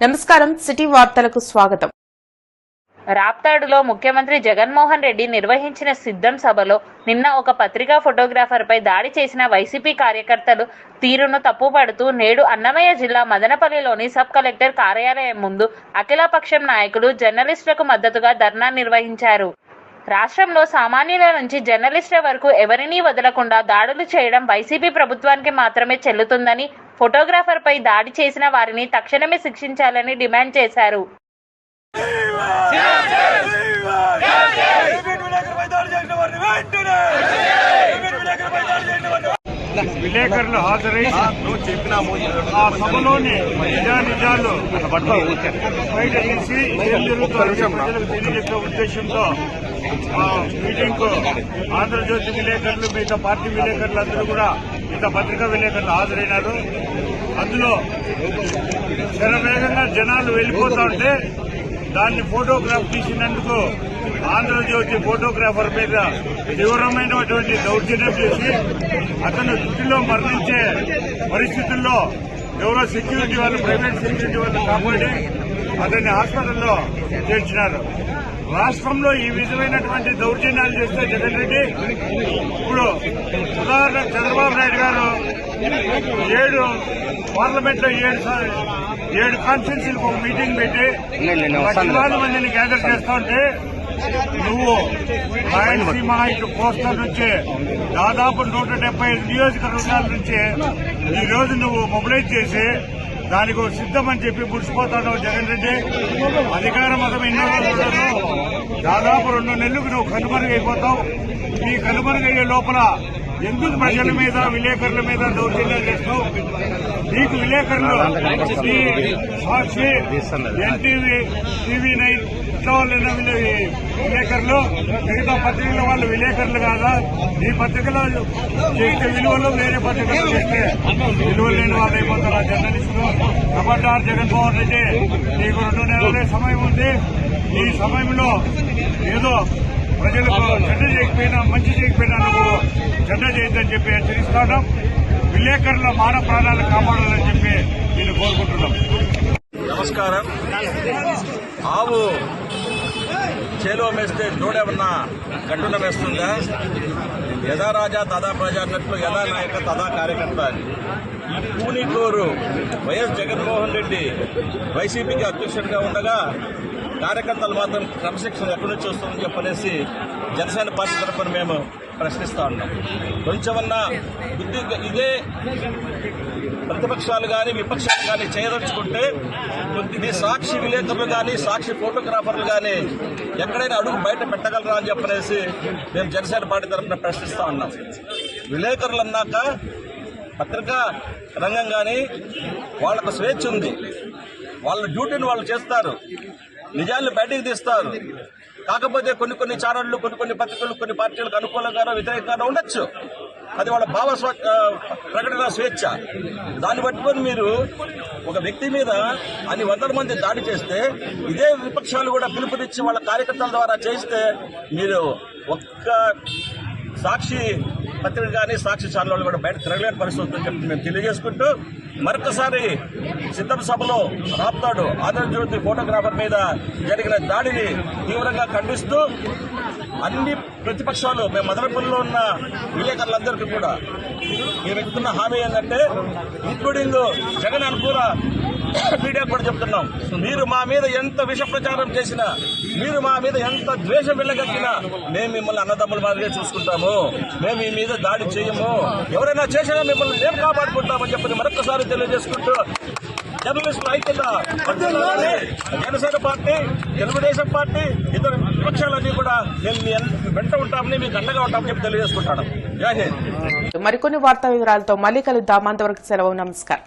నమస్కారం సిటీ వార్తలకు స్వాగతం. రాప్తాడులో ముఖ్యమంత్రి జగన్మోహన్ రెడ్డి నిర్వహించిన సిద్ధం సభలో నిన్న ఒక పత్రికా ఫోటోగ్రాఫర్పై దాడి చేసిన వైసీపీ కార్యకర్తలు తీరును తప్పుపడుతూ నేడు అన్నమయ్య జిల్లా మదనపల్లిలోని సబ్ కలెక్టర్ కార్యాలయం ముందు అఖిలపక్షం నాయకులు జర్నలిస్టులకు మద్దతుగా ధర్నా నిర్వహించారు. రాష్ట్రంలో సామాన్యుల నుంచి జర్నలిస్టుల వరకు ఎవరినీ వదలకుండా దాడులు చేయడం వైసీపీ ప్రభుత్వానికి మాత్రమే చెల్లుతుందని ఫోటోగ్రాఫర్పై దాడి చేసిన వారిని తక్షణమే శిక్షించాలని డిమాండ్ చేశారు విలేకరులు హాజరై ఆ సభలోని నిజా నిజాలు బయట తీసి ఏం జరుగుతుందో ప్రజలకు తెలియజెప్పే ఉద్దేశంతో ఆ మీటింగ్కు ఆంధ్రజ్యోతి విలేకరులు మిగతా పార్టీ విలేకరులు అందరూ కూడా మిగతా పత్రికా విలేకరులు హాజరైనారు. అందులో శరవేగంగా జనాలు వెళ్ళిపోతా ఉంటే దాన్ని ఫోటోగ్రాఫ్ తీసినందుకు ఆంధ్రజ్యోతి ఫోటోగ్రాఫర్ మీద తీవ్రమైనటువంటి దౌర్జన్యం చేసి అతను దృష్టిలో మరణించే పరిస్థితుల్లో ఎవరో సెక్యూరిటీ వాళ్ళు ప్రైవేట్ సెక్యూరిటీ వాళ్ళు కాపాడి అతన్ని హాస్పిటల్లో చేర్చినారు. రాష్ట్రంలో ఈ విధమైనటువంటి దౌర్జన్యాలు చేస్తే జగన్ రెడ్డి ఇప్పుడు ఉదాహరణ చంద్రబాబు నాయుడు గారు ఏడు పార్లమెంట్లో ఏడు ఏడు కాన్స్టిట్యూన్సీలకు ఒక మీటింగ్ పెట్టి లక్షలాది మందిని గ్యాదర్ చేస్తా ఉంటే నువ్వు రాయలసీమ ఇటు కోస్టల్ నుంచి దాదాపు నూట డెబ్బై ఐదు నియోజకవర్గాల నుంచి ఈ రోజు నువ్వు మొబిలైజ్ చేసి దానికి ఒక సిద్ధమని చెప్పి ముడిచిపోతాడు జగన్ రెడ్డి. అధికార మతం ఎన్నో. దాదాపు రెండు నెలలకు నువ్వు కనుమరుగైపోతావు ఈ కనుమరుగయ్యే లోపల ఎందుకు ప్రజల మీద విలేకరుల మీద దౌర్జన్యాలు చేస్తావు నీకు విలేకరులు సాక్షి ఎన్టీవీ టీవీ నైన్ ఇట్లా వాళ్ళైన విలేకరులు. మిగతా పత్రికల వాళ్ళు విలేకరులు కాదా? ఈ పత్రికలో చేసే విలువలు వేరే పత్రికలు చేస్తే విలువలు లేని వాళ్ళు అయిపోతారు. జర్నలిస్టులు. కబడ్డార్ జగన్మోహన్ రెడ్డి నీకు రెండు నెలలే సమయం ఉంది. ఈ సమయంలో ఏదో ప్రజలకు చెడ్డ చేయకపోయినా మంచి చేయకపోయినా నువ్వు చెడ్డ చేయొద్దని చెప్పి హెచ్చరిస్తాను విలేకరుల మాన ప్రాణాలు కాపాడాలని చెప్పి నేను కోరుకుంటున్నాం. నమస్కారం. ఆవు చేలో మేస్తే దూడేమన్నా గట్టున వేస్తుందా యథా రాజా తదా ప్రజా అన్నట్లు యథా నాయక తదా కార్యకర్త అని. పూనికోరు వైఎస్ జగన్మోహన్ రెడ్డి వైసీపీకి అధ్యక్షుడిగా ఉండగా కార్యకర్తలు మాత్రం క్రమశిక్షణ ఎక్కడి నుంచి వస్తుందని చెప్పనేసి జనసేన పార్టీ తరఫున మేము ప్రశ్నిస్తా ఉన్నాం. కొంచెమన్నా బుద్ధి ఇదే ప్రతిపక్షాలు కానీ విపక్షాలు కానీ చేయదలుచుకుంటే ఇది సాక్షి విలేకరులు కానీ సాక్షి ఫోటోగ్రాఫర్లు కానీ ఎక్కడైనా అడుగు బయట పెట్టగలరా అని చెప్పనేసి మేము జనసేన పార్టీ తరఫున ప్రశ్నిస్తా ఉన్నాం. విలేకరులు అన్నాక పత్రికా రంగం కానీ వాళ్ళకు స్వేచ్ఛ ఉంది. వాళ్ళ డ్యూటీని వాళ్ళు చేస్తారు. నిజాన్ని బయటికి తీస్తారు. కాకపోతే కొన్ని కొన్ని ఛానళ్ళు కొన్ని కొన్ని పత్రికలు కొన్ని పార్టీలకు అనుకూలంగానో వ్యతిరేకంగానో ఉండొచ్చు. అది వాళ్ళ భావ ప్రకటన స్వేచ్ఛ. దాన్ని పట్టుకొని మీరు ఒక వ్యక్తి మీద అన్ని వందల మంది దాడి చేస్తే ఇదే విపక్షాలు కూడా పిలుపునిచ్చి వాళ్ళ కార్యకర్తల ద్వారా చేస్తే మీరు ఒక్క సాక్షి పత్రిక కానీ సాక్షి ఛానల్ వాళ్ళు కూడా బయట తిరగలేని పరిస్థితి ఉందని చెప్పి మేము తెలియజేసుకుంటూ మరొకసారి సిద్ధం సభలో రాప్తాడు ఆంధ్రజ్యోతి ఫోటోగ్రాఫర్ మీద జరిగిన దాడిని తీవ్రంగా ఖండిస్తూ అన్ని ప్రతిపక్షాలు మేము మదనపల్లిలో ఉన్న విలేకరులందరికీ కూడా మేము ఇస్తున్న హామీ ఏంటంటే ఇంక్లూడింగ్ జగన్ అనుకూల మీడియా కూడా చెప్తున్నాం. మీరు మా మీద ఎంత విష ప్రచారం చేసినా మీరు మా మీద ఎంత ద్వేషం వెళ్ళగక్కినా మేము మిమ్మల్ని అన్నదమ్ముల మాదిరిగా చూసుకుంటాము. మేము మీ మీద దాడి చేయము. ఎవరైనా చేసినా మిమ్మల్ని మేము కాపాడుకుంటామని చెప్పి మరొకసారి తెలియజేసుకుంటూ జర్నలిస్టుల ఐక్యత జనసేన పార్టీ తెలుగుదేశం పార్టీ ఇతర విపక్షాలన్నీ కూడా మేము మీ వెంట ఉంటామని మీకు అండగా ఉంటామని చెప్పి తెలియజేసుకుంటాను మరికొన్ని వార్తా వివరాలతో మళ్ళీ కలుద్దాం. అంతవరకు సెలవు. నమస్కారం.